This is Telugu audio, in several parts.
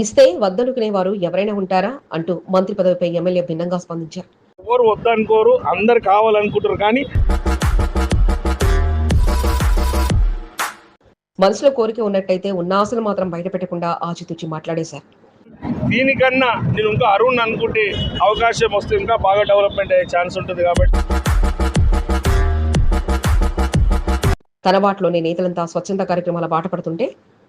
ఇస్తే వద్దనుకునే వారు ఎవరైనా ఉంటారా అంటూ మంత్రి పదవిపై ఎమ్మెల్యే భిన్నంగా స్పందించారు. ఎవరు వద్దనుకోరు అందరు కావాలనుకుంటారు కానీ మనసులో కోరిక ఉన్నట్టయితే ఉన్న ఆశలు మాత్రం బయటపెట్టకుండా ఆచితూచి మాట్లాడేశారు. దీనికన్నా నేను ఇంకా అరుణ్ అనుకుంటే అవకాశం వస్తే ఇంకా బాగా డెవలప్మెంట్ అయ్యే ఛాన్స్ ఉంటుంది కాబట్టి. తన బాటలోని నేతలంతా స్వచ్ఛంద కార్యక్రమాల బాట పడుతుంటే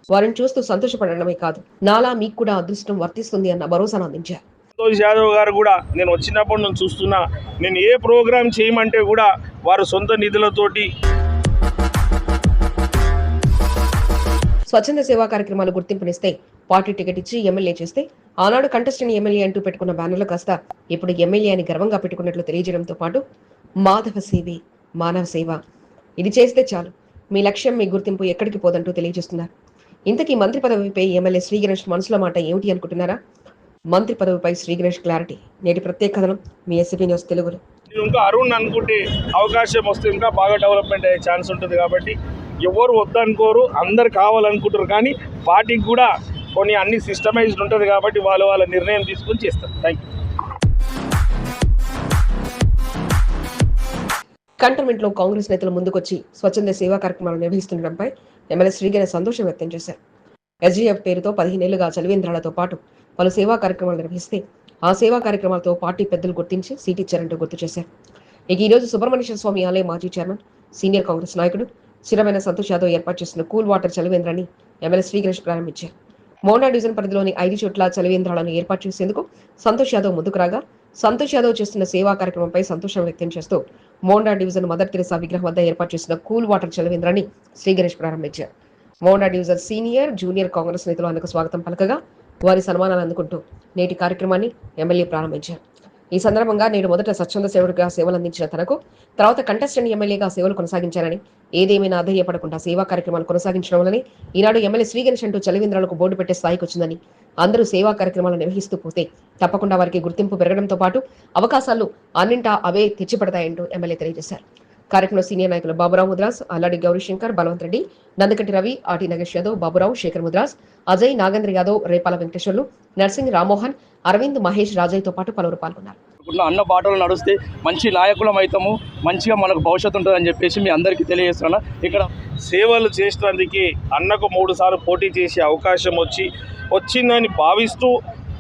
వారిని చూస్తూ సంతోషపడడమే కాదు నాలా మీకు కూడా అదృష్టం వర్తిస్తుంది అన్న భరోసాను అందించారు. సంతోష్ యాదవ్ గారు కూడా నేను వచ్చినప్పటి నుంచి చూస్తున్నా నేను ఏ ప్రోగ్రామ్ చేయమంటే కూడా వారు సొంత నిధులతోటి స్వచ్ఛంద సేవా కార్యక్రమాలు గుర్తింపునిస్తే పార్టీ టికెట్ ఇచ్చి ఎమ్మెల్యే చేస్తే ఆనాడు కంటెస్టెంట్ ఎమ్మెల్యే అంటూ పెట్టుకున్న బ్యానర్లు కాస్త ఇప్పుడు ఎమ్మెల్యే అని గర్వంగా పెట్టుకున్నట్లు తెలియజేయడంతో పాటు మాధవ సేవి మానవ సేవ. ఇది చేస్తే చాలు. మీ లక్ష్యం మీ గుర్తింపు ఎక్కడికి పోదంటూ తెలియజేస్తున్నారు. ఇంతకీ మంత్రి పదవిపై ఎమ్మెల్యే శ్రీ గణేష్ మనసులో మాట ఏమిటి అనుకుంటున్నారా? మంత్రి పదవిపై శ్రీ గణేష్ క్లారిటీ. నేటి ప్రత్యేక కథనం మీ ఎస్సీపీ న్యూస్ తెలుగులో. ఇంకా అరుణ్ అనుకుంటే అవకాశం వస్తే ఇంకా బాగా డెవలప్మెంట్ అయ్యే ఛాన్స్ ఉంటుంది కాబట్టి ఎవరు వద్దనుకోరు అందరు కావాలనుకుంటారు కానీ పార్టీకి కూడా కొన్ని అన్ని సిస్టమైజ్డ్ ఉంటుంది కాబట్టి వాళ్ళు వాళ్ళ నిర్ణయం తీసుకొని చేస్తారు. థ్యాంక్ యూ కంటోన్మెంట్లో కాంగ్రెస్ నేతలు ముందుకొచ్చి స్వచ్ఛంద సేవా కార్యక్రమాలు నిర్వహిస్తుండటంపై ఎమ్మెల్యే శ్రీగణ సంతోషం వ్యక్తం చేశారు. ఎస్జీఎఫ్ పేరుతో పదిహేనేళ్ళుగా చలివేంద్రాలతో పాటు పలు సేవా కార్యక్రమాలు నిర్వహిస్తే ఆ సేవా కార్యక్రమాలతో పార్టీ పెద్దలు గుర్తించి సీట్ ఇచ్చారంటూ గుర్తు చేశారు. ఇక ఈ రోజు సుబ్రహ్మణ్యేశ్వర స్వామి ఆలయ మాజీ చైర్మన్ సీనియర్ కాంగ్రెస్ నాయకుడు స్థిరమైన సంతోష్ యాదవ్ ఏర్పాటు చేసిన కూల్ వాటర్ చలివేంద్రాన్ని ఎమ్మెల్యే శ్రీగణేష్ ప్రారంభించారు. మోనా డివిజన్ పరిధిలోని ఐదు చోట్ల చలివేంద్రాలను ఏర్పాటు చేసేందుకు సంతోష్ యాదవ్ ముందుకు రాగా సంతోష్ యాదవ్ చేస్తున్న సేవా కార్యక్రమంపై సంతోషం వ్యక్తం చేస్తూ మోండా డివిజన్ మదర్ తెరసా విగ్రహం వద్ద ఏర్పాటు చేసిన కూల్ వాటర్ చలివేంద్రాన్ని శ్రీ గణేష్ ప్రారంభించారు. Monda division senior junior Congress నేతలు అందుకు స్వాగతం పలకగా వారి సన్మానాలు అందుకుంటూ నేటి కార్యక్రమాన్ని ఎమ్మెల్యే ప్రారంభించారు. ఈ సందర్భంగా నేడు మొదట స్వచ్ఛంద సేవకుడిగా సేవలు అందించిన తనకు తర్వాత కంటెస్టెంట్ ఎమ్మెల్యేగా సేవలు కొనసాగించారని ఏదేమైనా అధైర్యపడకుండా సేవా కార్యక్రమాలు కొనసాగించడం వల్లనే ఈనాడు ఎమ్మెల్యే శ్రీగణేష్ అంటూ చలివేంద్రాలకు బోర్డు పెట్టే స్థాయికి వచ్చిందని అందరూ సేవా కార్యక్రమాలు నిర్వహిస్తూ పోతే తప్పకుండా వారికి గుర్తింపు పెరగడంతో పాటు అవకాశాలు అన్నింటా అవే తెచ్చిపడతాయంటూ ఎమ్మెల్యే తెలియజేశారు. కార్యక్రమంలో సీనియర్ నాయకులు బాబురావు ముద్రాస్ అల్లాడి గౌరీశంకర్ బలవంత్ రెడ్డి నందకటి రవి ఆటి నగేష్ యాదవ్ బాబురావు శేఖర్ ముద్రాస్ అజయ్ నాగేంద్ర యాదవ్ రేపాల వెంకటేశ్వర్లు నర్సింగ్ రామ్మోహన్ అరవింద్ మహేష్ రాజయ్తో పాటు పలువురు పాల్గొన్నారు. అన్న బాటలు నడిస్తే మంచి నాయకులం అవుతాము మంచిగా మనకు భవిష్యత్తు ఉంటుందని చెప్పేసి మీ అందరికీ తెలియజేస్తున్నా. ఇక్కడ సేవలు చేసినందుకు అన్నకు మూడు సార్లు పోటీ చేసే అవకాశం వచ్చి వచ్చిందని భావిస్తూ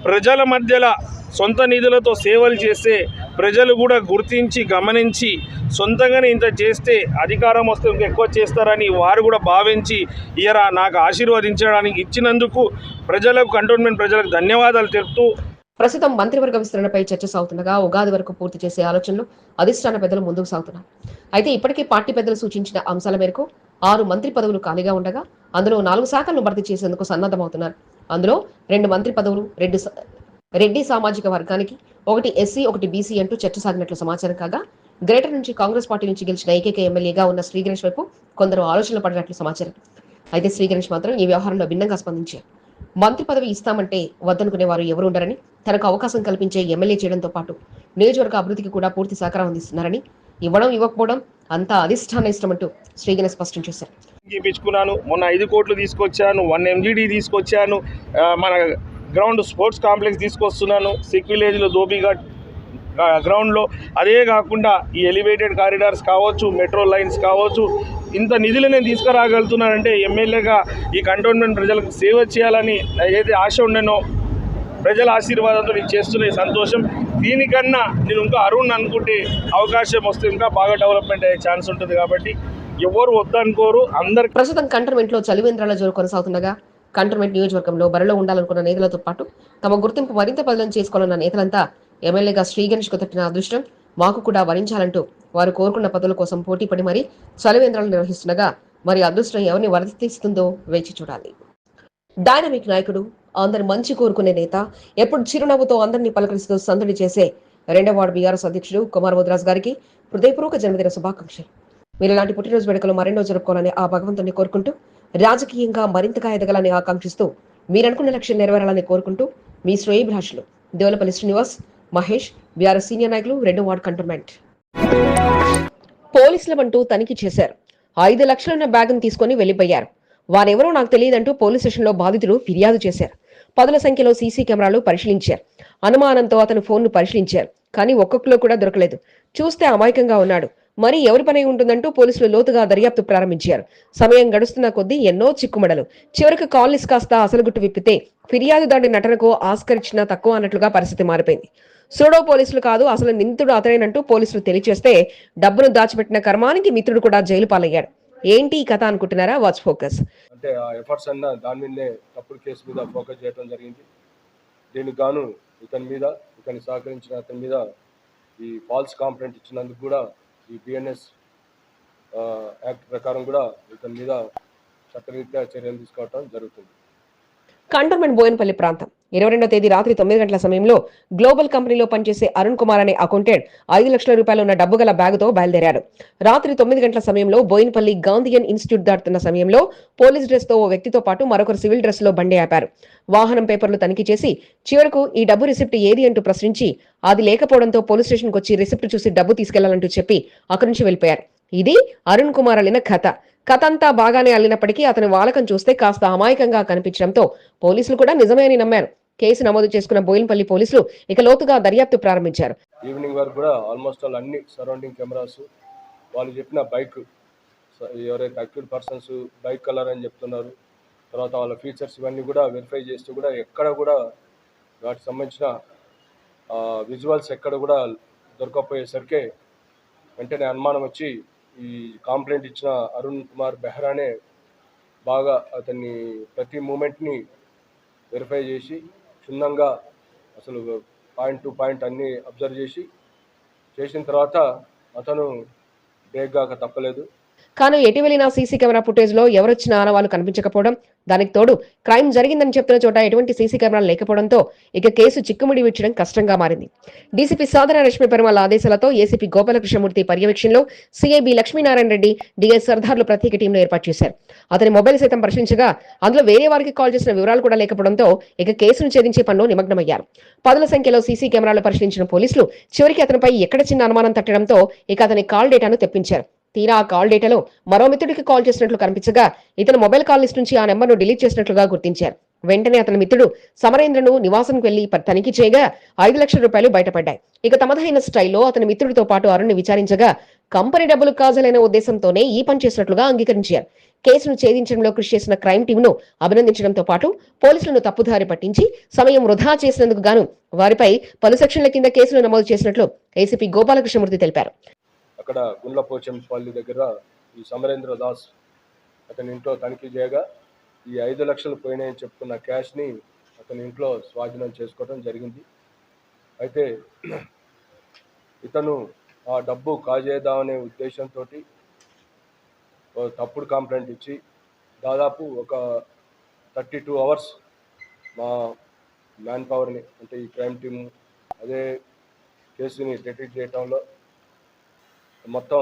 ప్రజల మధ్యలో సొంత నిధులతో సేవలు చేస్తే ప్రజలు కూడా గుర్తించి గమనించి సొంతంగానే ఇంత చేస్తే అధికారం వస్తే ఇంకా ఎక్కువ చేస్తారని వారు కూడా భావించి ఇయరా నాకు ఆశీర్వదించడానికి ఇచ్చినందుకు ప్రజలకు కంటోన్మెంట్ ప్రజలకు ధన్యవాదాలు తెలుపుతూ ప్రస్తుతం మంత్రివర్గ విస్తరణపై చర్చ సాగుతుండగా ఉగాది వరకు పూర్తి చేసే ఆలోచనలు అధిష్టాన పెద్దలు ముందుకు సాగుతున్నారు అయితే ఇప్పటికే పార్టీ పెద్దలు సూచించిన అంశాల మేరకు ఆరు మంత్రి పదవులు ఖాళీగా ఉండగా అందులో నాలుగు శాఖలను భర్తీ చేసేందుకు సన్నద్ధమవుతున్నారు. అందులో రెండు మంత్రి పదవులు రెడ్డి రెడ్డి సామాజిక వర్గానికి ఒకటి ఎస్సీ ఒకటి బీసీ అంటూ చర్చ సాగినట్లు సమాచారం కాగా గ్రేటర్ నుంచి కాంగ్రెస్ పార్టీ నుంచి గెలిచిన ఏకైక ఎమ్మెల్యేగా ఉన్న శ్రీ గణేష్ వైపు కొందరు ఆలోచనలు పడినట్లు సమాచారం. అయితే శ్రీ గణేష్ మాత్రం ఈ వ్యవహారంలో భిన్నంగా స్పందించారు. మంత్రి పదవి ఇస్తామంటే వద్దనుకునే వారు ఎవరు ఉండరని తనకు అవకాశం కల్పించే ఎమ్మెల్యే చేయడంతో పాటు నియోజకవర్గ అభివృద్ధికి కూడా పూర్తి సహకారం అందిస్తున్నారని ఇవ్వడం ఇవ్వకపోవడం అంతా అధిష్టాన ఇష్టమంటూ శ్రీగణేష్ స్పష్టం చేశారు. చూపించుకున్నాను. మొన్న ఐదు కోట్లు తీసుకొచ్చాను వన్ ఎంజీడీ తీసుకొచ్చాను. మన గ్రౌండ్ స్పోర్ట్స్ కాంప్లెక్స్ తీసుకొస్తున్నాను. సిక్ విలేజ్లో గ్రౌండ్లో అదే కాకుండా ఈ ఎలివేటెడ్ కారిడార్స్ కావచ్చు మెట్రో లైన్స్ కావచ్చు ఇంత నిధులు నేను తీసుకురాగలుగుతున్నానంటే ఎమ్మెల్యేగా ఈ కంటోన్మెంట్ ప్రజలకు సేవ చేయాలని ఏదైతే ఆశ ఉండేనో ప్రజల ఆశీర్వాదంతో నేను చేస్తున్న సంతోషం. దీనికన్నా నేను ఇంకా అరుణ్ అనుకుంటే అవకాశం వస్తే ఇంకా బాగా డెవలప్మెంట్ అయ్యే ఛాన్స్ ఉంటుంది కాబట్టి ఎవరు వద్దనుకోరు అందరు ప్రస్తుతం కంటోన్మెంట్లో చలివేంద్రాల జోరు కొనసాగుతుండగా కంటోన్మెంట్ నియోజకవర్గంలో బరిలో ఉండాలనుకున్న నేతలతో పాటు తమ గుర్తింపు మరింత బదిలం చేసుకోవాలన్న నేతలంతా ఎమ్మెల్యేగా శ్రీ గణేష్కు తట్టిన అదృష్టం మాకు కూడా వరించాలంటూ వారు కోరుకున్న పదవుల కోసం పోటీ పడి మరీ చలివేంద్రాలు నిర్వహిస్తుండగా మరి అదృష్టం ఎవరిని వరదీస్తుందో వేచి చూడాలి. డైనమిక్ నాయకుడు అందరి మంచి కోరుకునే నేత ఎప్పుడు చిరునవ్వుతో అందరినీ పలకరిస్తూ సందడి చేసే రెండవ వార్డు బీఆర్ఎస్ అధ్యక్షుడు కుమార్ ముద్రాజ్ గారికి హృదయపూర్వక జన్మదిన శుభాకాంక్షలు. మీరు ఇలాంటి పుట్టినరోజు వేడుకలు మరెన్నో జరుపుకోవాలని ఆ భగవంతుని కోరుకుంటూ రాజకీయంగా మరింతగా ఎదగాలని ఆకాంక్షిస్తూ మీరనుకున్న లక్ష్యం నెరవేరాలని కోరుకుంటూ మీ శ్రేయభిలాషులు. దేవులపల్లి శ్రీనివాస్ మహేష్ బీఆర్ఎస్ సీనియర్ నాయకులు రెండో వార్డు కంటోన్మెంట్. పోలీసులమంటూ తనిఖీ చేశారు. ఐదు లక్షలున్న బ్యాగ్ను తీసుకొని వెళ్ళిపోయారు వారెవరో నాకు తెలియదంటూ పోలీస్ స్టేషన్లో బాధితులు ఫిర్యాదు చేశారు. పదుల సంఖ్యలో సీసీ కెమెరాలు పరిశీలించారు. అనుమానంతో అతను ఫోన్ను పరిశీలించారు. కానీ ఒక్కొక్కలో కూడా దొరకలేదు. చూస్తే అమాయకంగా ఉన్నాడు. మరి ఎవరి పని ఉంటుందంటూ పోలీసులు లోతుగా దర్యాప్తు ప్రారంభించారు. సమయం గడుస్తున్న కొద్దీ ఎన్నో చిక్కుమడలు. చివరికి కాలనీస్ కాస్త అసలు గుట్టు విప్పితే ఫిర్యాదుదారుడి నటనకు ఆస్కరించిన తక్కువ అన్నట్లుగా పరిస్థితి మారిపోయింది. సోడో పోలీసులు కాదు అసలు నిందితుడు అతనేనంటూ పోలీసులు తెలియచేస్తే డబ్బును దాచిపెట్టిన కర్మానికి మిత్రుడు కూడా జైలు పాలయ్యాడు. ఏంటి ఈ కథ అనుకుంటున్నారా? Watch focus. అంటే ఆ ఎఫర్ట్స్ అన్న దాని మీదనే తప్పుడు కేసు మీద ఫోకస్ చేయడం జరిగింది. దీనికి గాను ఇతని మీద ఇతని సహకరించిన అతని మీద ఈ ఫాల్స్ కాంప్లైంట్ ఇచ్చినందుకు కూడా ఈ బిఎన్ఎస్ యాక్ట్ ప్రకారం కూడా ఇతని మీద చట్టరీత్యా చర్యలు తీసుకోవటం జరుగుతుంది. కంటోన్మెంట్ బోయనపల్లి ప్రాంతం. ఇరవై రెండో తేదీ రాత్రి తొమ్మిది గంటల సమయంలో గ్లోబల్ కంపెనీలో పనిచేసే అరుణ్ కుమార్ అనే అకౌంటెంట్ ఐదు లక్షల రూపాయలు ఉన్న డబ్బు గల బ్యాగుతో బయలుదేరాడు. రాత్రి తొమ్మిది గంటల సమయంలో బోయిన్పల్లి గాంధీయన్ ఇన్స్టిట్యూట్ దాటుతున్న సమయంలో పోలీస్ డ్రెస్తో ఓ వ్యక్తితో పాటు మరొకరు సివిల్ డ్రెస్లో బండి ఆపారు. వాహనం పేపర్లు తనిఖీ చేసి చివరకు ఈ డబ్బు రిసిప్ట్ ఏది అంటూ ప్రశ్నించి అది లేకపోవడంతో పోలీస్ స్టేషన్కి వచ్చి రిసిప్ట్ చూసి డబ్బు తీసుకెళ్ళాలంటూ చెప్పి అక్కడి నుంచి వెళ్ళిపోయారు. ఇది అరుణ్ కుమార్ అలిన కథ. కథంతా బాగానే అల్లినప్పటికీ అతని వాలకం చూస్తే కాస్త అమాయకంగా కనిపించడంతో పోలీసులు కూడా నిజమే అని నమ్మారు. కేసు నమోదు చేసుకున్న బోయినపల్లి పోలీసులు ఇక లోతుగా దర్యాప్తు ప్రారంభించారు. ఈవినింగ్ వరకు కూడా ఆల్మోస్ట్ ఆల్ అన్ని సరౌండింగ్ కెమెరాస్ వాళ్ళు చెప్పిన బైక్ ఎవరైతే అక్యూడ్ పర్సన్స్ బైక్ కలర్ అని చెప్తున్నారు తర్వాత వాళ్ళ ఫీచర్స్ ఇవన్నీ కూడా వెరిఫై చేస్తూ కూడా ఎక్కడ కూడా వాటికి సంబంధించిన విజువల్స్ ఎక్కడ కూడా దొరకకపోయేసరికి వెంటనే అనుమానం వచ్చి ఈ కాంప్లైంట్ ఇచ్చిన అరుణ్ కుమార్ బెహ్రానే బాగా అతన్ని ప్రతి మూమెంట్ని వెరిఫై చేసి క్షుణ్ణంగా అసలు పాయింట్ టు పాయింట్ అన్నీ అబ్జర్వ్ చేసి చేసిన తర్వాత అతను బ్రేక్ కాక తప్పలేదు. కానీ ఎటు వెళ్ళినా సీసీ కెమెరా ఫుటేజ్లో ఎవరొచ్చిన ఆనవాళ్ళు కనిపించకపోవడం దానికి తోడు క్రైమ్ జరిగిందని చెప్తున్న చోట ఎటువంటి సీసీ కెమెరాలు లేకపోవడంతో ఇక కేసు చిక్కుముడి విచ్చడం కష్టంగా మారింది. డీసీపీ సాధన రష్మి పెరుమాల ఆదేశాలతో ఏసీపీ గోపాలకృష్ణమూర్తి పర్యవేక్షణలో సీఐబీ లక్ష్మీనారాయణ రెడ్డి డిఎస్ సర్దార్లు ప్రత్యేక టీంలో ఏర్పాటు చేశారు. అతని మొబైల్ సైతం పరిశీలించగా అందులో వేరే వారికి కాల్ చేసిన వివరాలు కూడా లేకపోవడంతో ఇక కేసును ఛేదించే పనిలో నిమగ్నమయ్యారు. పదుల సంఖ్యలో సీసీ కెమెరాలు పరిశీలించిన పోలీసులు చివరికి అతనిపై ఎక్కడ చిన్న అనుమానం తట్టడంతో ఇక అతని కాల్ డేటాను తెప్పించారు. తీరా ఆ కాల్ డేటాలో మరో మిత్రుడికి కాల్ చేసినట్లు కనిపించగా ఇతను మొబైల్ కాల్ లిస్ట్ నుంచి ఆ నెంబర్ను డిలీట్ చేసినట్లుగా గుర్తించారు. వెంటనే అతని మిత్రుడు సమరేంద్రను నివాసంకు వెళ్ళి తనిఖీ చేయగా ఐదు లక్షల రూపాయలు బయటపడ్డాయి. ఇక తమదైన స్టైల్లో అతని మిత్రుడితో పాటు అరుణ్ని విచారించగా కంపెనీ డబ్బులు కాజలైన ఉద్దేశంతోనే ఈ పని చేసినట్లుగా అంగీకరించారు. కేసును ఛేదించడంలో కృషి చేసిన క్రైమ్ టీంను అభినందించడంతో పాటు పోలీసులను తప్పుదారి పట్టించి సమయం వృధా చేసినందుకు గాను వారిపై పలు సెక్షన్ల కింద కేసులు నమోదు చేసినట్లు ఏసీపీ గోపాలకృష్ణమూర్తి తెలిపారు. అక్కడ గుండ్లపోచంపల్లి దగ్గర ఈ సమరేంద్ర దాస్ అతని ఇంట్లో తనిఖీ చేయగా ఈ ఐదు లక్షలు పోయినాయని చెప్పుకున్న క్యాష్ని అతని ఇంట్లో స్వాధీనం చేసుకోవడం జరిగింది. అయితే ఇతను ఆ డబ్బు కాజేద్దామనే ఉద్దేశంతో తప్పుడు కంప్లైంట్ ఇచ్చి దాదాపు ఒక థర్టీ టూ అవర్స్ మా మ్యాన్ పవర్ని అంటే ఈ క్రైమ్ టీమ్ అదే కేసుని డిటెక్ట్ చేయడంలో మొత్తం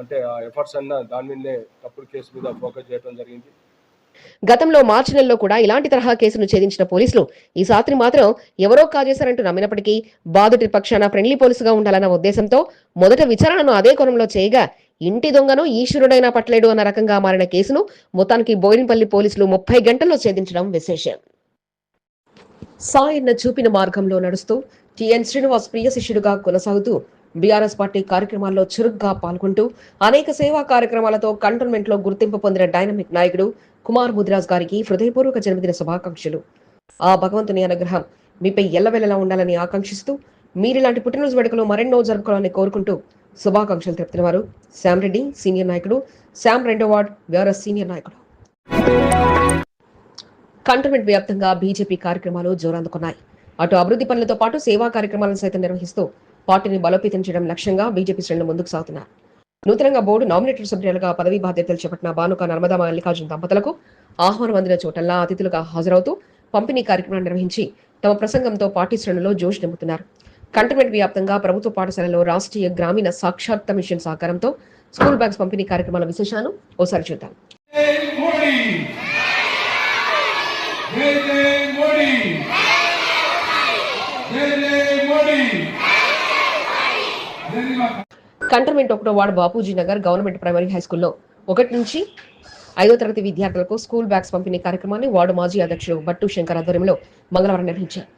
అంటే ఎఫర్ట్స్ అన్న దాని మీదనే తప్పుడు కేసు మీద ఫోకస్ చేయడం జరిగింది. గతంలో మార్చి నెలలో కూడా ఇలాంటి తరహా కేసును ఛేదించిన పోలీసులు ఈ సాత్రి మాత్రం ఎవరో కాజేశారంటూ నమ్మినప్పటికీ బాధితుడి పక్షాన ఫ్రెండ్లీ పోలీసుగా ఉండాలన్న ఉద్దేశంతో మొదట విచారణను అదే కోణంలో చేయగా ఇంటి దొంగను ఈశ్వరుడైనా పట్టలేడు అన్న రకంగా మారిన కేసును మొత్తానికి బోయినపల్లి పోలీసులు ముప్పై గంటల్లో ఛేదించడం విశేషం. సాయన్న చూపిన మార్గంలో నడుస్తూ టిఎన్ శ్రీనివాస్ ప్రియ శిష్యుడుగా కొనసాగుతూ బీఆర్ఎస్ పార్టీ కార్యక్రమాల్లో చురుగ్గా పాల్గొంటూ అనేక సేవా కార్యక్రమాలతో కంటోన్మెంట్లో గుర్తింపు పొందిన డైనమిక్ నాయకుడు కుమార్ ముదిరాజ్ గారికి హృదయపూర్వక జన్మదిన శుభాకాంక్షలు. ఆ భగవంతుని అనుగ్రహం మీపై ఎల్లవెల్లలా ఉండాలని ఆకాంక్షిస్తూ మీరిలాంటి పుట్టినరోజు వేడుకలు మరెన్నో జరుపుకోవాలని కోరుకుంటూ శుభాకాంక్షలు తెలుపుతున్న వారు శామ్ రెడ్డి సీనియర్ నాయకుడు. శామ్ రెండో వార్డ్ బీఆర్ఎస్ సీనియర్ నాయకుడు. కంటోన్మెంట్ వ్యాప్తంగా బీజేపీ కార్యక్రమాలు జోరందుకున్నాయి. అటు అభివృద్ధి పనులతో పాటు సేవా కార్యక్రమాలను సైతం నిర్వహిస్తూ పార్టీని బలోపేతం చేయడం లక్ష్యంగా బీజేపీ శ్రేణులు ముందుకు సాగుతున్నారు. నూతనంగా బోర్డు నామినేటెడ్ సభ్యులుగా పదవీ బాధ్యతలు చేపట్టిన భానుక నర్మదా మల్లికార్జున దంపతులకు ఆహ్వానం అందిన చోటల్లా అతిథులుగా హాజరవుతూ పంపిణీ కార్యక్రమం నిర్వహించి తమ ప్రసంగంతో పార్టీ శ్రేణుల్లో జోష్ నింపుతున్నారు. కంటోన్మెంట్ వ్యాప్తంగా ప్రభుత్వ పాఠశాలలో రాష్ట్రీయ గ్రామీణ సాక్షాత్త మిషన్ సహకారంతో స్కూల్ బ్యాగ్స్ పంపిణీ కార్యక్రమాల విశేషాలు ఓసారి చూద్దాం. మోడీ! కంటర్మెంట్ ఒకటో ward Bapuji Nagar government primary high స్కూల్లో. ఒకటి నుంచి ఐదో తరగతి విద్యార్థులకు స్కూల్ బ్యాగ్స్ పంపిణీ కార్యక్రమాన్ని వార్డు మాజీ అధ్యక్షుడు బట్టు శంకర్ ఆధ్వర్యంలో మంగళవారం నిర్వహించారు.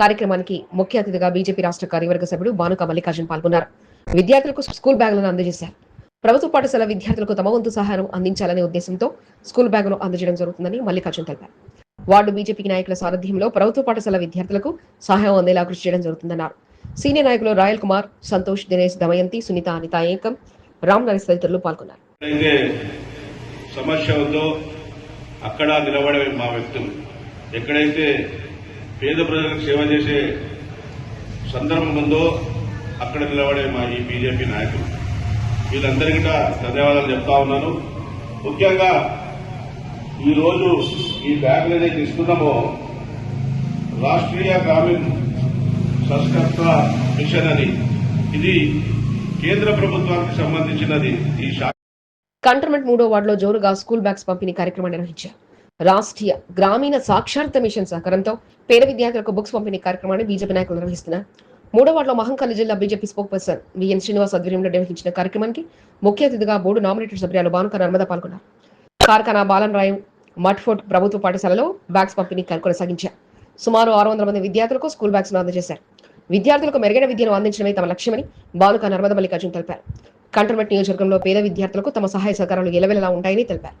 కార్యక్రమానికి ముఖ్య అతిథిగా బీజేపీ రాష్ట్ర కార్యవర్గ సభ్యుడు బానుక మల్లికార్జున్ పాల్గొన్నారు. విద్యార్థులకు స్కూల్ బ్యాగులను అందజేశారు. ప్రభుత్వ పాఠశాల విద్యార్థులకు తమ వంతు సహాయం అందించాలనే ఉద్దేశంతో స్కూల్ బ్యాగులు అందజేయడం జరుగుతుందని మల్లికార్జున్ తెలిపారు. వార్డు బీజేపీ నాయకుల సారథ్యంలో ప్రభుత్వ పాఠశాల విద్యార్థులకు సహాయం అందేలా కృషి చేయడం జరుగుతుందన్నారు. సీనియర్ నాయకులు రాయల్ కుమార్ సంతోష్ దినేష్ దమయంతి సునీత అనిత ఏకం. రామ్ నరేష్ తదితరులు పాల్గొన్నారు. సమస్య ఉందో అక్కడ నిలబడే మా వ్యక్తులు. ఎక్కడైతే పేద ప్రజలకు సేవ చేసే సందర్భం ఉందో అక్కడ నిలబడే మా ఈ బీజేపీ నాయకులు. వీళ్ళందరికీ ధన్యవాదాలు చెప్తా ఉన్నాను. ముఖ్యంగా ఈరోజు ఈ బ్యాగులు ఏదైతే ఇస్తున్నామో రాష్ట్రీయ గ్రామీణ సంస్కర్త మిషన్ అని. ఇది కేంద్ర ప్రభుత్వానికి సంబంధించినది. ఈ కంటర్మెంట్ మూడో వార్డులో జోరుగా స్కూల్ బ్యాగ్స్ పంపిణీ కార్యక్రమం నిర్వహించారు. రాష్ట్రీయ గ్రామీణ సాక్షరత మిషన్ సహకారంతో పేద విద్యార్థులకు బుక్స్ పంపిణీ కార్యక్రమాన్ని బీజేపీ నాయకులు నిర్వహిస్తున్నారు. మూడో వార్డులో మహంకాళి జిల్లా BJP spokesperson V N Srinivas ఆధ్వర్యంలో నిర్వహించిన కార్యక్రమానికి ముఖ్య అతిథిగా బోర్డు నామినేటెడ్ సభ్యులు భానుక నర్మద పాల్గొన్నారు. కార్ఖానా బాలనరాయం మట్ఫోర్ట్ ప్రభుత్వ పాఠశాలలో బ్యాగ్స్ పంపిణీ కొనసాగించారు. సుమారు ఆరు వందల మంది విద్యార్థులకు స్కూల్ బ్యాగ్స్ను అందజేశారు. విద్యార్థులకు మెరుగైన విద్యను అందించడమే తమ లక్ష్యమని బాలుక నర్మద మల్లికార్జున్ తెలిపారు. కంటోన్మెంట్ నియోజకవర్గంలో పేద విద్యార్థులకు తమ సహాయ సహకారాలు ఎలవెలలా ఉంటాయని తెలిపారు.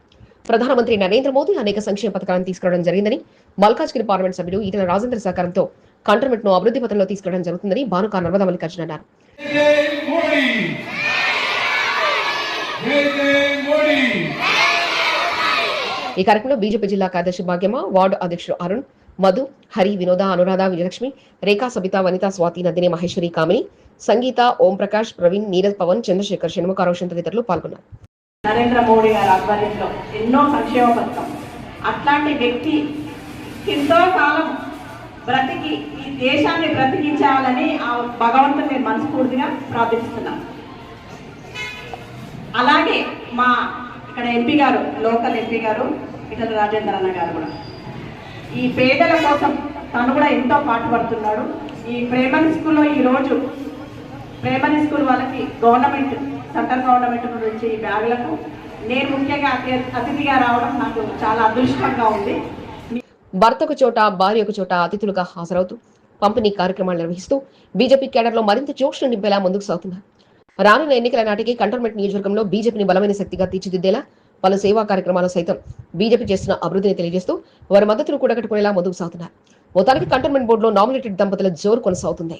ప్రధానమంత్రి నరేంద్ర మోదీ అనేక సంక్షేమ పథకాలను తీసుకురావడం జరిగిందని మల్కాజ్గిరి పార్లమెంట్ సభ్యుడు ఈటల రాజేంద్ర సహకారంతో కంటోన్మెంట్ను అభివృద్ధి పథంలో తీసుకురావడం జరుగుతుందని బానుక నర్మద మల్లికార్జున్ అన్నారు. ఈ కార్యక్రమంలో బీజేపీ జిల్లా కార్యదర్శి భాగ్యమ వార్డు అధ్యక్షుడు అరుణ్ మధు హరి వినోద అనురాధ విజయలక్ష్మి రేఖా సబిత వనిత స్వాతి నదిని మహేశ్వరి కామిని సంగీత ఓం ప్రకాష్ ప్రవీణ్ నీరజ్ పవన్ చంద్రశేఖర్ షణ్ముఖారోషన్ తదితరులు పాల్గొన్నారు. నరేంద్ర మోడీ గారి ఆధ్వర్యంలో ఎన్నో సంక్షేమ పథకం. అట్లాంటి వ్యక్తి ఎంతో కాలం బ్రతికి ఈ దేశాన్ని బ్రతికించాలని ఆ భగవంతుని నేను మనస్ఫూర్తిగా ప్రార్థిస్తున్నాను అలాగే మా ఇక్కడ ఎంపీ గారు లోకల్ ఎంపీ గారు ఇతర రాజేంద్ర అన్న గారు కూడా. ఈ పేదల కోసం తను కూడా ఎంతో పాటుపడుతున్నాడు. ఈ ప్రైమరీ స్కూల్లో ఈరోజు ప్రైమరీ స్కూల్ వాళ్ళకి గవర్నమెంట్ సెంట్రల్ గవర్నమెంట్ నుంచి ఈ బ్యాగులకు నేను ముఖ్యంగా అతిథిగా రావడం నాకు చాలా అదృష్టంగా ఉంది. భర్తకు చోట భార్యకు చోట అతిథులుగా హాజరవుతూ పంపిణీ కార్యక్రమాలు నిర్వహిస్తూ బీజేపీ కేడర్లో మరింత జోష్ను నింపేలా ముందుకు సాగుతున్నారు. రానున్న ఎన్నికల నాటికి కంటోన్మెంట్ నియోజకవర్గంలో బీజేపీని బలమైన శక్తిగా తీర్చిదిద్దేలా పలు సేవా కార్యక్రమాలు సైతం బీజేపీ చేస్తున్న అభివృద్ధిని తెలియజేస్తూ వారి మద్దతును కూడగట్టుకునేలా ముందుకు సాగుతున్నారు. మొత్తానికి కంటోన్మెంట్ బోర్డులో నామినేటెడ్ దంపతుల జోరు కొనసాగుతుంది.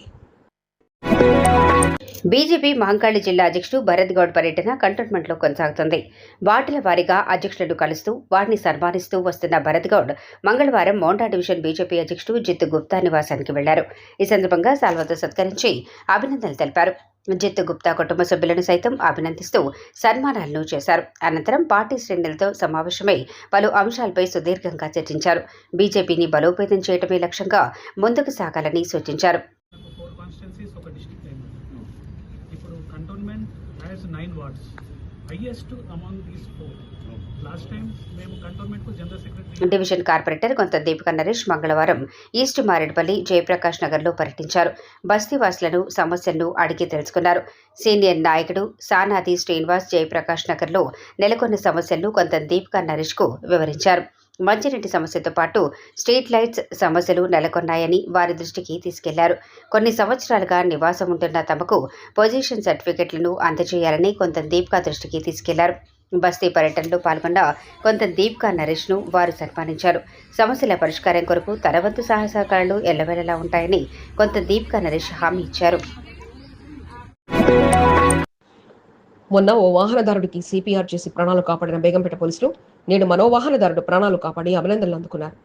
బీజేపీ మాంకాళి జిల్లా అధ్యక్షుడు భరత్ గౌడ్ పర్యటన కంటోన్మెంట్లో కొనసాగుతుంది. వార్డుల వారీగా అధ్యక్షులను కలుస్తూ వారిని సన్మానిస్తూ వస్తున్న భరత్ గౌడ్ మంగళవారం మోండా డివిజన్ బీజేపీ అధ్యక్షుడు జిత్తు గుప్తా నివాసానికి వెళ్ళారు. ఈ సందర్భంగా సాల్వతో సత్కరించి అభినందనలు తెలిపారు. జిత్తు గుప్తా కుటుంబ సభ్యులను సైతం అభినందిస్తూ సన్మానాలను చేశారు. అనంతరం పార్టీ శ్రేణులతో సమావేశమై పలు అంశాలపై సుదీర్ఘంగా చర్చించారు. బీజేపీని బలోపేతం చేయడమే లక్ష్యంగా ముందుకు సాగాలని సూచించారు. ఇప్పుడు cantonment has nine wards highest division corporator కొంత దీపిక నరేష్ మంగళవారం ఈస్ట్ మారేడుపల్లి జయప్రకాష్ నగర్లో పర్యటించారు. బస్తీవాసులను సమస్యలను అడిగి తెలుసుకున్నారు. సీనియర్ నాయకుడు సానాది శ్రీనివాస్ జయప్రకాష్ నగర్లో నెలకొన్న సమస్యలను కొంత దీపిక నరేష్కు వివరించారు. మంచినీటి సమస్యతో పాటు స్ట్రీట్ లైట్స్ సమస్యలు నెలకొన్నాయని వారి దృష్టికి తీసుకెళ్ళారు. కొన్ని సంవత్సరాలుగా నివాసం ఉంటున్న తమకు పొజిషన్ సర్టిఫికెట్లను అందజేయాలని కొంత దీపిక దృష్టికి తీసుకెళ్ళారు. బస్తీ పర్యటనలో పాల్గొన్న కొంత దీప్కా నరేష్ను వారు సన్మానించారు. సమస్యల పరిష్కారం కొరకు తన వంతు సహాయ సహకారాలు ఎల్లవేళలా ఉంటాయని కొంత దీప్కా నరేష్ హామీ ఇచ్చారు. మొన్న ఓ వాహనదారుడికి సిపిఆర్ చేసి ప్రాణాలు కాపాడిన బేగంపేట పోలీసులు నేడు మరో వాహనదారుడు ప్రాణాలు కాపాడి అభినందనలు అందుకున్నారు.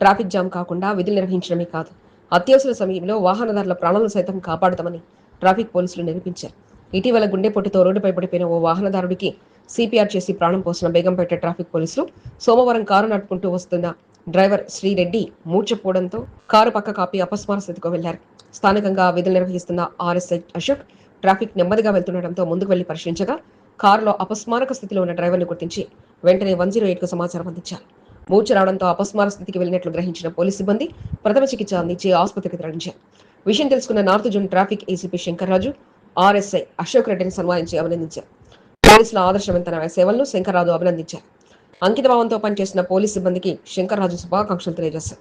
ట్రాఫిక్ జామ్ కాకుండా విధులు నిర్వహించడమే కాదు అత్యవసర సమయంలో వాహనదారుల ప్రాణాలు సైతం కాపాడుతామని ట్రాఫిక్ పోలీసులు నిరూపించారు. ఇటీవల గుండెపోటుతో రోడ్డుపై పడిపోయిన ఓ వాహనదారుడికి సిపిఆర్ చేసి ప్రాణం పోసిన బేగంపేట ట్రాఫిక్ పోలీసులు సోమవారం కారు నడుపుకుంటూ వస్తున్న డ్రైవర్ శ్రీరెడ్డి మూర్చపోవడంతో కారు పక్క కాపి అపస్మార స్థితికి వెళ్ళారు స్థానికంగా విధులు నిర్వహిస్తున్న ఆర్ఎస్ఐ అశోక్ ట్రాఫిక్ నెమ్మదిగా వెళ్తుండటంతో ముందుకు వెళ్ళి పరిశీలించగా కారులో అపస్మారక స్థితిలో ఉన్న డ్రైవర్ని గుర్తించి వెంటనే వన్ జీరో కు సమాచారం అందించారు. మూర్చ రావడంతో అపస్మార స్థితికి వెళ్ళినట్లు గ్రహించిన పోలీస్ సిబ్బంది ప్రథమ చికిత్స అందించి ఆసుపత్రికి తరలించారు. విషయం తెలుసుకున్న north zone traffic ACP Shankarraju RSI Ashok రెడ్డిని సన్మానించి అభినందించారు. పోలీసుల ఆదర్శవంతమైన సేవలను శంకర్రాజు అభినందించారు. అంకిత భావంతో పనిచేసిన పోలీస్ సిబ్బందికి శంకర్రాజు శుభాకాంక్షలు తెలియజేశారు.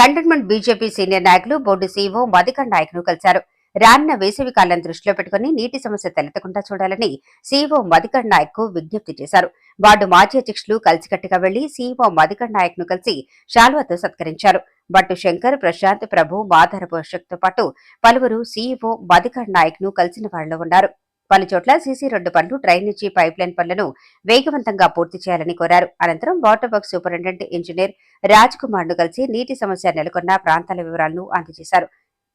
కంటోన్మెంట్ బీజేపీ సీనియర్ నాయకులు బోర్డు సీఈఓ మధుకర్ నాయక్ను కలిశారు. రానున్న వేసవి కాలం దృష్టిలో పెట్టుకుని నీటి సమస్య తలెత్తకుండా చూడాలని సీఈఓ మధుకర్ నాయక్కు విజ్ఞప్తి చేశారు. వార్డు మాజీ అధ్యక్షులు కలిసికట్టుగా వెళ్ళి సీఈఓ మధుకర్ నాయక్ను కలిసి శాల్వాతో సత్కరించారు. బట్టు శంకర్ ప్రశాంత్ ప్రభు మాధర పోషక్తో పాటు పలువురు సీఈఓ మధుకర్ నాయక్ను కలిసిన వారిలో ఉన్నారు. పలు చోట్ల సీసీ రోడ్డు పనులు డ్రైనేజీ పైప్ లైన్ పనులను వేగవంతంగా పూర్తి చేయాలని కోరారు. అనంతరం water work superintendent engineer Raj కుమార్ను కలిసి నీటి సమస్య నెలకొన్న ప్రాంతాల వివరాలను అందజేశారు.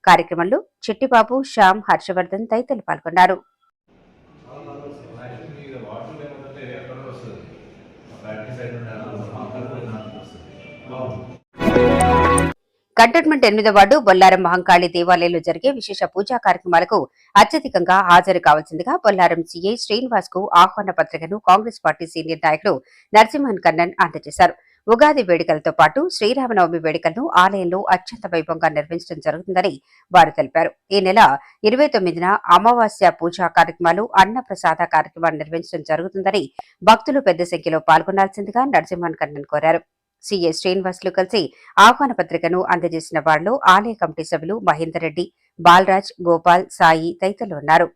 కార్యక్రమంలో చిట్టిబాబు శ్యామ్ హర్షవర్ధన్ తదితరులు పాల్గొన్నారు. కంటోన్మెంట్ ఎనిమిదో వార్డు బొల్లారం మహంకాళి దేవాలయంలో జరిగే విశేష పూజా కార్యక్రమాలకు అత్యధికంగా హాజరు కావాల్సిందిగా బొల్లారం సీఐ శ్రీనివాస్కు ఆహ్వాన పత్రికను కాంగ్రెస్ పార్టీ సీనియర్ నాయకుడు నరసింహన్ కన్నన్ అందజేశారు. ఉగాది వేడుకలతో పాటు శ్రీరామనవమి వేడుకలను ఆలయంలో అత్యంత వైభవంగా నిర్వహించడం జరుగుతుందని వారు తెలిపారు. ఈ నెల ఇరవై తొమ్మిదిన అమావాస్య పూజా కార్యక్రమాలు అన్న ప్రసాద కార్యక్రమాలు నిర్వహించడం జరుగుతుందని భక్తులు పెద్ద సంఖ్యలో పాల్గొనాల్సిందిగా నరసింహన్ కన్నన్ కోరారు. సిఏ శ్రీనివాసులు కలిసి ఆహ్వాన పత్రికను అందజేసిన వారిలో ఆలయ కమిటీ సభ్యులు మహేందర్ రెడ్డి బాలరాజ్ గోపాల్ సాయి తదితరులు ఉన్నారు.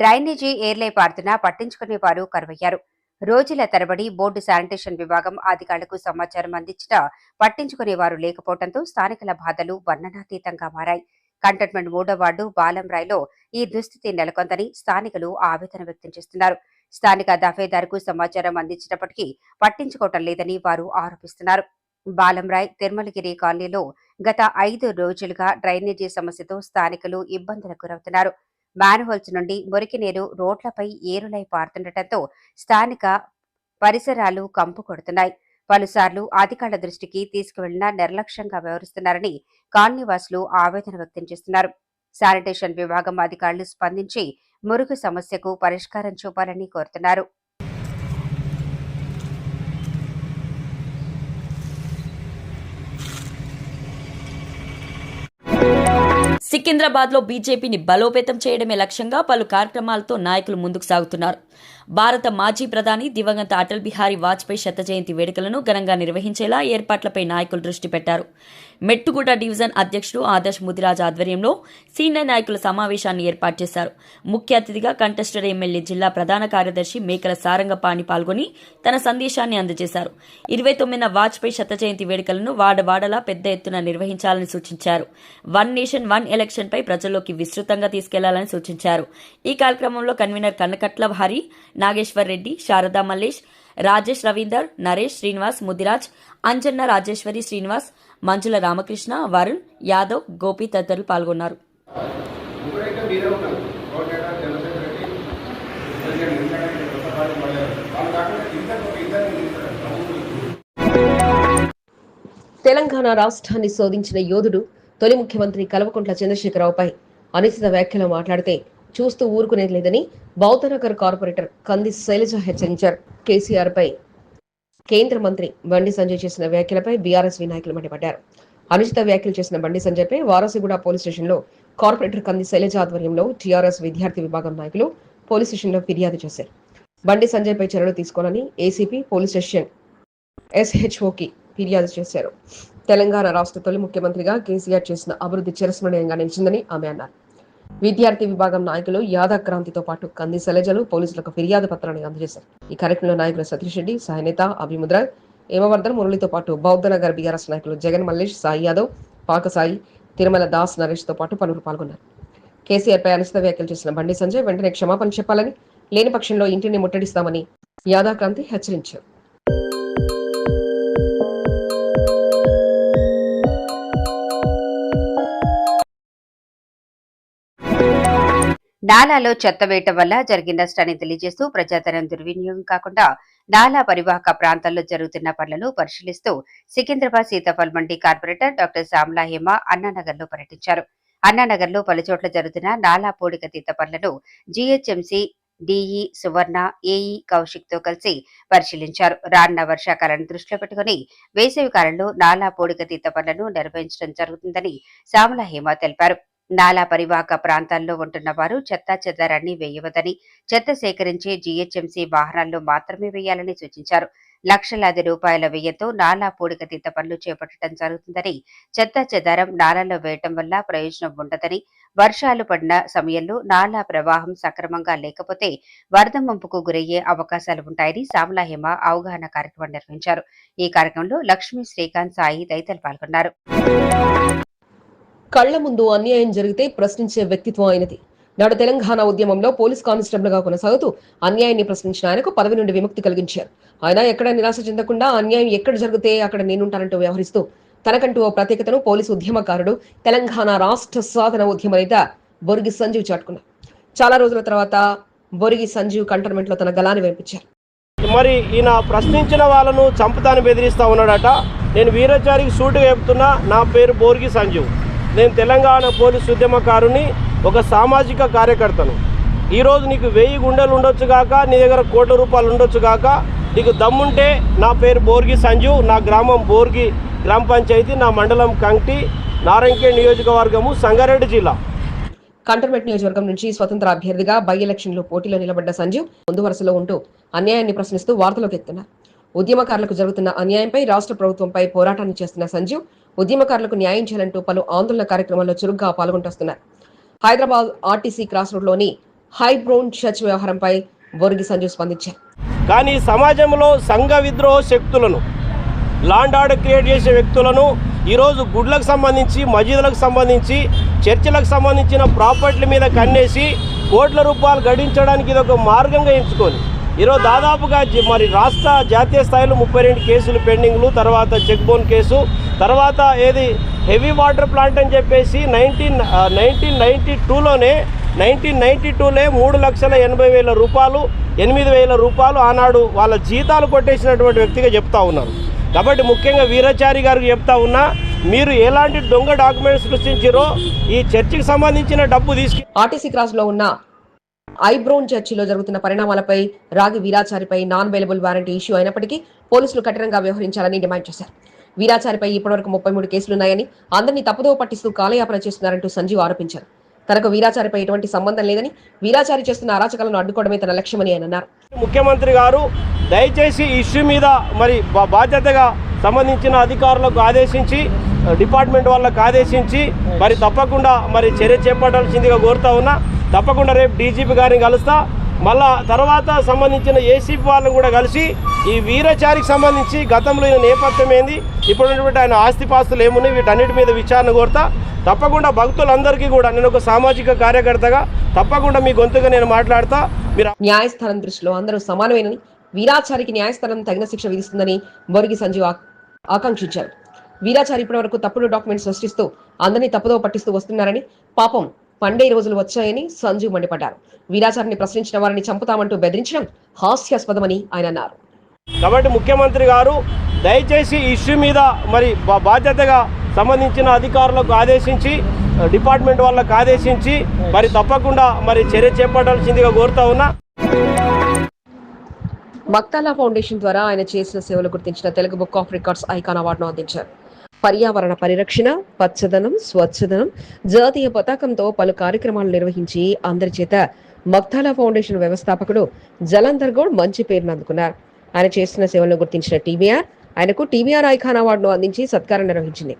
డ్రైనేజీ ఏర్లై పారుతున్నా పట్టించుకునే వారు కరువయ్యారు. రోజుల తరబడి బోర్డు శానిటేషన్ విభాగం అధికారులకు సమాచారం అందించినా పట్టించుకునేవారు లేకపోవడంతో స్థానికుల బాధలు వర్ణనాతీతంగా మారాయి. కంటోన్మెంట్ మూడో వార్డు బాలంరాయ్లో ఈ దుస్థితి నెలకొందని స్థానికులు ఆవేదన వ్యక్తం చేస్తున్నారు. స్థానిక దఫేదారుకు సమాచారం అందించినప్పటికీ పట్టించుకోవటం లేదని వారు ఆరోపిస్తున్నారు. బాలంరాయ్ తిరుమలగిరి కాలనీలో గత ఐదు రోజులుగా డ్రైనేజీ సమస్యతో స్థానికులు ఇబ్బందులకు గురవుతున్నారు. మ్యాన్హోల్స్ నుండి మురికి నీరు రోడ్లపై ఏరులై పారుతుండటంతో స్థానిక పరిసరాలు కంపు కొడుతున్నాయి. పలుసార్లు అధికారుల దృష్టికి తీసుకువెళ్ళినా నిర్లక్ష్యంగా వ్యవహరిస్తున్నారని కాలనీవాసులు ఆవేదన వ్యక్తం చేస్తున్నారు. శానిటేషన్ విభాగం అధికారులు స్పందించి మురుగు సమస్యకు పరిష్కారం చూపాలని కోరుతున్నారు. సికింద్రాబాద్లో బీజేపీని బలోపేతం చేయడమే లక్ష్యంగా పలు కార్యక్రమాలతో నాయకులు ముందుకు సాగుతున్నారు. భారత మాజీ ప్రధాని దివంగత అటల్ బిహారీ వాజ్పేయి శత జయంతి వేడుకలను ఘనంగా నిర్వహించేలా ఏర్పాట్లపై నాయకులు దృష్టి పెట్టారు. మెట్టుగూడ డివిజన్ అధ్యక్షుడు ఆదర్శ్ ముదిరాజ్ ఆధ్వర్యంలో సీనియర్ నాయకుల సమావేశాన్ని ఏర్పాటు చేశారు. ముఖ్య అతిథిగా కంటెస్టెడ్ ఎమ్మెల్యే జిల్లా ప్రధాన కార్యదర్శి మేకల సారంగపాణి పాల్గొని తన సందేశాన్ని అందజేశారు. ఇరవై తొమ్మిదిన వాజ్పేయి శత జయంతి వేడుకలను వాడవాడలా పెద్ద ఎత్తున నిర్వహించాలని సూచించారు. వన్ నేషన్ వన్ ఎలక్షన్ పై ప్రజల్లోకి విస్తృతంగా తీసుకెళ్ళాలని సూచించారు. ఈ కార్యక్రమంలో కన్వీనర్ కన్నకట్ల హరి నాగేశ్వర్ రెడ్డి శారదా మల్లేష్ రాజేష్ రవీందర్ నరేష్ శ్రీనివాస్ ముదిరాజ్ అంజన్న రాజేశ్వరి శ్రీనివాస్ మంజుల రామకృష్ణ వరుణ్ యాదవ్ గోపి తదితరులు పాల్గొన్నారు. తెలంగాణ రాష్ట్రాన్ని శోధించిన యోధుడు తొలి ముఖ్యమంత్రి కల్వకుంట్ల చంద్రశేఖరరావుపై అనుచిత వ్యాఖ్యలు మాట్లాడితే చూస్తూ ఊరుకునేది లేదని బౌద్ధనగర్ కార్పొరేటర్ కంది శైలజ హెచ్చరించారు కేసీఆర్ పై కేంద్ర మంత్రి బండి సంజయ్ చేసిన వ్యాఖ్యలపై బీఆర్ఎస్ నాయకులు మండిపడ్డారు. అనుచిత వ్యాఖ్యలు చేసిన బండి సంజయ్ పై వారసిగూడ పోలీస్ స్టేషన్లో కార్పొరేటర్ కంది శైలజ ఆధ్వర్యంలో టీఆర్ఎస్ విద్యార్థి విభాగం నాయకులు పోలీస్ స్టేషన్లో ఫిర్యాదు చేశారు. బండి సంజయ్ పై చర్యలు తీసుకోవాలని ఏసీపీ పోలీస్ స్టేషన్ ఎస్హెచ్ఓకి ఫిర్యాదు చేశారు. తెలంగాణ రాష్ట్ర తొలి ముఖ్యమంత్రిగా కేసీఆర్ చేసిన అభివృద్ధి చిరస్మరణీయంగా నిలిచిందని ఆమె అన్నారు. విద్యార్థి విభాగం నాయకులు యాదా క్రాంతితో పాటు కంది శైలజలు పోలీసులకు ఫిర్యాదు పత్రాన్ని అందజేశారు. ఈ కార్యక్రమంలో నాయకులు సతీష్ రెడ్డి సాయనేత అభిముద్ర హేమవర్ధన్ మురళితో పాటు బౌద్ధనగర్ బీఆర్ఎస్ నాయకులు జగన్ మల్లేష్ సాయి యాదవ్ పాకసాయి తిరుమల దాస్ నరేష్తో పాటు పలువురు పాల్గొన్నారు. కేసీఆర్ పై అనుచిత వ్యాఖ్యలు చేసిన బండి సంజయ్ వెంటనే క్షమాపణ చెప్పాలని లేని పక్షంలో ఇంటిని ముట్టడిస్తామని యాదా క్రాంతి హెచ్చరించారు. నాలాలో చెత్త వేయటం వల్ల జరిగిన నష్టాన్ని తెలియజేస్తూ ప్రజాధనం దుర్వినియోగం కాకుండా నాలా పరివాహక ప్రాంతాల్లో జరుగుతున్న పనులను పరిశీలిస్తూ సికింద్రాబాద్ సీతాఫల్ మండి కార్పొరేటర్ డాక్టర్ శ్యామలా హేమ అన్నానగర్లో పర్యటించారు. అన్నానగర్లో పలుచోట్ల జరుగుతున్న నాలా పూడికతీత పనులను జీహెచ్ఎంసీ డిఈ సువర్ణ ఏఈ కౌశిక్తో కలిసి పరిశీలించారు. రానున్న వర్షాకాలను దృష్టిలో పెట్టుకుని వేసవి కాలంలో నాలా పూడికతీత పనులను నిర్వహించడం జరుగుతుందని శ్యామలా హేమ తెలిపారు. నాలా పరివాహక ప్రాంతాల్లో ఉంటున్న వారు చెత్తా చెదారాన్ని వేయవద్దని చెత్త సేకరించే జీహెచ్ఎంసీ వాహనాల్లో మాత్రమే వేయాలని సూచించారు. లక్షలాది రూపాయల వ్యయంతో నాలా పూడికతీత పనులు చేపట్టడం జరుగుతుందని చెత్త చెదారం నాలాలో వేయటం వల్ల ప్రయోజనం ఉండదని వర్షాలు పడిన సమయంలో నాలా ప్రవాహం సక్రమంగా లేకపోతే వరద ముంపుకు గురయ్యే అవకాశాలు ఉంటాయని సామలా హేమ అవగాహన కార్యక్రమం నిర్వహించారు. ఈ కార్యక్రమంలో లక్ష్మీ శ్రీకాంత్ సాయి తదితరులు పాల్గొన్నారు. కళ్ళ ముందు అన్యాయం జరిగితే ప్రశ్నించే వ్యక్తిత్వం ఆయనది. నాడు తెలంగాణ ఉద్యమంలో పోలీస్ కానిస్టేబుల్గా కొనసాగుతూ అన్యాయాన్ని ప్రశ్నించిన ఆయనకు పదవి నుండి విముక్తి కలిగించారు. ఆయన ఎక్కడ నిరాశ చెందకుండా అన్యాయం ఎక్కడ జరిగితే అక్కడ నేనుంటానంటూ వ్యవహరిస్తూ తనకంటూ ఓ ప్రత్యేకతను పోలీసు ఉద్యమకారుడు తెలంగాణ రాష్ట్ర సాధన ఉద్యమ నేత బొరిగి సంజీవ్ చాటుకున్నారు. చాలా రోజుల తర్వాత బొరిగి సంజీవ్ కంటోన్మెంట్లో తన గలాన్ని వినిపించారు. మరి ఈయన ప్రశ్నించిన వాళ్ళను చంపుతాను బెదిరిస్తా ఉన్నాడట. నేను వీరచారికి సూటుగా చెప్తున్నా నా పేరు బోర్గి సంజీవ్. నేను తెలంగాణ పోలీసు ఉద్యమకారుని ఒక సామాజిక కార్యకర్తను. ఈరోజు నీకు వెయ్యి గుండెలు ఉండొచ్చు కాక నీ దగ్గర కోట్ల రూపాయలు ఉండొచ్చు కాక నీకు దమ్ముంటే నా పేరు బోర్గి సంజు నా గ్రామం బోర్గి గ్రామ పంచాయతీ నా మండలం కంటి నారాయణఖేడ్ నియోజకవర్గము సంగారెడ్డి జిల్లా. కంటర్మెంట్ నియోజకవర్గం నుంచి స్వతంత్ర అభ్యర్థిగా బై ఎలక్షన్లో పోటీలో నిలబడ్డ సంజీవ్ ముందు వరుసలో ఉంటూ అన్యాయాన్ని ప్రశ్నిస్తూ వార్తలోకి ఎత్తున్నారు ఉద్యమకారులకు జరుగుతున్న అన్యాయంపై రాష్ట్ర ప్రభుత్వంపై పోరాటాన్ని చేస్తున్న సంజీవ్ ఉద్యమకారులకు న్యాయం చేయాలంటూ పలు ఆందోళన కార్యక్రమాల్లో చురుగ్గా పాల్గొంటొస్తున్నారు. హైదరాబాద్ ఆర్టీసీ క్రాస్ రోడ్లోని హైబ్రౌన్ చర్చ్ వ్యవహారంపై బొరిగి సంజు స్పందించారు. కానీ సమాజంలో సంఘ విద్రోహ శక్తులను లాండ్ ఆర్డర్ క్రియేట్ చేసే వ్యక్తులను ఈరోజు గుడ్లకు సంబంధించి మసీదులకు సంబంధించి చర్చిలకు సంబంధించిన ప్రాపర్టీల మీద కన్నేసి కోట్ల రూపాయలు గడించడానికి ఇది ఒక మార్గంగా ఎంచుకొని ఈరోజు దాదాపుగా మరి రాష్ట్ర జాతీయ స్థాయిలో ముప్పై రెండు కేసులు పెండింగ్లు తర్వాత చెక్ బోన్ కేసు తర్వాత ఏది? హెవీ వాటర్ ప్లాంట్ అని చెప్పేసి నైన్టీన్ నైన్టీన్ నైన్టీ టూలోనే నైన్టీన్ నైన్టీ టూలే మూడు లక్షల ఎనభై వేల రూపాయలు ఎనిమిది వేల రూపాయలు ఆనాడు వాళ్ళ జీతాలు కొట్టేసినటువంటి వ్యక్తిగా చెప్తా ఉన్నారు. కాబట్టి ముఖ్యంగా వీరాచారి గారికి చెప్తా ఉన్నా మీరు ఎలాంటి దొంగ డాక్యుమెంట్స్ సృష్టించారో ఈ చర్చికి సంబంధించిన డబ్బు తీసుకు ఆర్టీసీ క్రాస్లో ఉన్న ఐబ్రోన్ చర్చిలో జరుగుతున్న పరిణామాలపై రాగి వీరాచారిపై నాన్ అవైలబుల్ వారెంట్ ఇష్యూ అయినప్పటికీ పోలీసులు కఠినంగా వ్యవహరించాలని డిమాండ్ చేశారు. వీరాచారిపై ఇప్పటివరకు ముప్పై మూడు కేసులున్నాయని అందరినీ తప్పుదోవ పట్టిస్తూ కాలయాపన చేస్తున్నారంటూ సంజీవ్ ఆరోపించారు. తనకు వీరాచారిపై ఎటువంటి సంబంధం లేదని వీరాచారి చేస్తున్న అరాచకాలను అడ్డుకోవడమే తన లక్ష్యమని ఆయన అన్నారు. ముఖ్యమంత్రి గారు దయచేసి ఇష్యూ మీద మరి బా- బాధ్యతగా సంబంధించిన అధికారులకు ఆదేశించి డిపార్ట్మెంట్ వాళ్ళకు ఆదేశించి మరి తప్పకుండా మరి చర్య చేపట్టాల్సిందిగా కోరుతా ఉన్నా. తప్పకుండా రేపు డీజీపీ గారిని కలుస్తా. మళ్ళా తర్వాత సంబంధించిన ఏసీపీ వాళ్ళని కూడా కలిసి ఈ వీరచారికి సంబంధించి గతంలో ఈయన నేపథ్యం ఏంది? ఇప్పుడున్నటువంటి ఆయన ఆస్తిపాస్తులు ఏమున్నాయి? వీటన్నిటి మీద విచారణ కోరుతా. తప్పకుండా భక్తులందరికీ కూడా నేను ఒక సామాజిక కార్యకర్తగా తప్పకుండా మీ గొంతుగా నేను మాట్లాడతా. మీరు న్యాయస్థానం దృష్టిలో అందరూ సమానమేనని వీరాచారికి న్యాయస్థానం తగిన శిక్ష విధిస్తుందని బొరిగి సంజీవ్ ఆకాంక్షించారు. వీరాచారి ఇప్పటివరకు తప్పుడు డాక్యుమెంట్స్ సృష్టిస్తూ అందరినీ తప్పుదో పట్టిస్తూ వస్తున్నారని పాపం పండే రోజులు వచ్చాయని సంజీవ్ మండిపడ్డారు. వీరాచారిని ప్రశ్నించిన వారిని చంపుతామంటూ బెదిరించడం హాస్యాస్పదమని ఆయన అన్నారు. కాబట్టి ముఖ్యమంత్రి గారు దయచేసి ఇష్యూ మీద మరి బాధ్యతగా సంబంధించిన అధికారులకు ఆదేశించి డిపార్ట్మెంట్ వాళ్ళకు ఆదేశించి మరి తప్పకుండా మరి చర్య చేపట్టాల్సిందిగా కోరుతా ఉన్నా. మక్తాలా ఫౌండేషన్ ద్వారా ఆయన చేసిన సేవలు గుర్తించిన Telugu book of records icon అవార్డును అందించారు. పర్యావరణ పరిరక్షణ పచ్చదనం స్వచ్ఛదనం జాతీయ పతాకంతో పలు కార్యక్రమాలు నిర్వహించి అందరి చేత మక్తాలా ఫౌండేషన్ వ్యవస్థాపకుడు జలంధర్ గౌడ్ మంచి పేరును అందుకున్నారు. ఆయన చేసిన సేవలను గుర్తించిన టీబీఆర్ ఆయనకు టీబీఆర్ ఐఖాన్ అవార్డును అందించి సత్కారం నిర్వహించింది.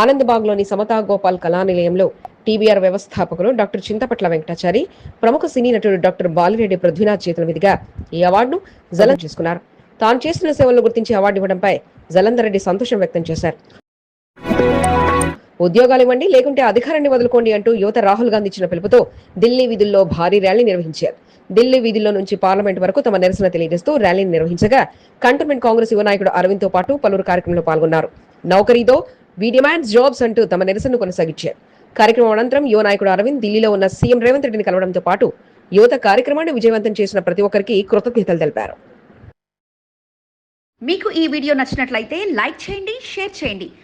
ఆనందబాగ్లోని సమతా గోపాల్ కళా నిలయంలో టీబీఆర్ వ్యవస్థాపకులు డాక్టర్ చింతపట్ల వెంకటాచారి ప్రముఖ సినీ నటుడు డాక్టర్ బాలిరెడ్డి పృథ్వీనాథ్ చేతుల మీదుగా ఈ అవార్డును జలం చేసుకున్నారు. తాను చేసిన సేవలను గుర్తించి అవార్డు ఇవ్వడంపై జలంధర్ రెడ్డి సంతోషం వ్యక్తం చేశారు. ఉద్యోగాలు ఇవ్వండి లేకుంటే అధికారాన్ని వదులుకోండి అంటూ యువత రాహుల్ గాంధీ ఇచ్చిన పిలుపుతో ఢిల్లీ వీధుల్లో భారీ ర్యాలీ నిర్వహించారు. ఢిల్లీ వీధుల్లో నుంచి పార్లమెంట్ వరకు తమ నిరసన తెలియజేస్తూ ర్యాలీని నిర్వహించగా కంటోన్మెంట్ కాంగ్రెస్ యువ నాయకుడు అరవింద్తో పాటు పలువురు కార్యక్రమంలో పాల్గొన్నారు. నౌకరీతో వి డిమాండ్స్ జాబ్స్ అంటూ తమ నిరసనను కొనసాగించారు. కార్యక్రమం అనంతరం యువ నాయకుడు అరవింద్ ఢిల్లీలో ఉన్న సీఎం రేవంత్ రెడ్డిని కలవడంతో పాటు యువత కార్యక్రమాన్ని విజయవంతం చేసిన ప్రతి ఒక్కరికి కృతజ్ఞతలు తెలిపారు. మీకు ఈ వీడియో నచ్చినట్లయితే లైక్ చేయండి షేర్ చేయండి.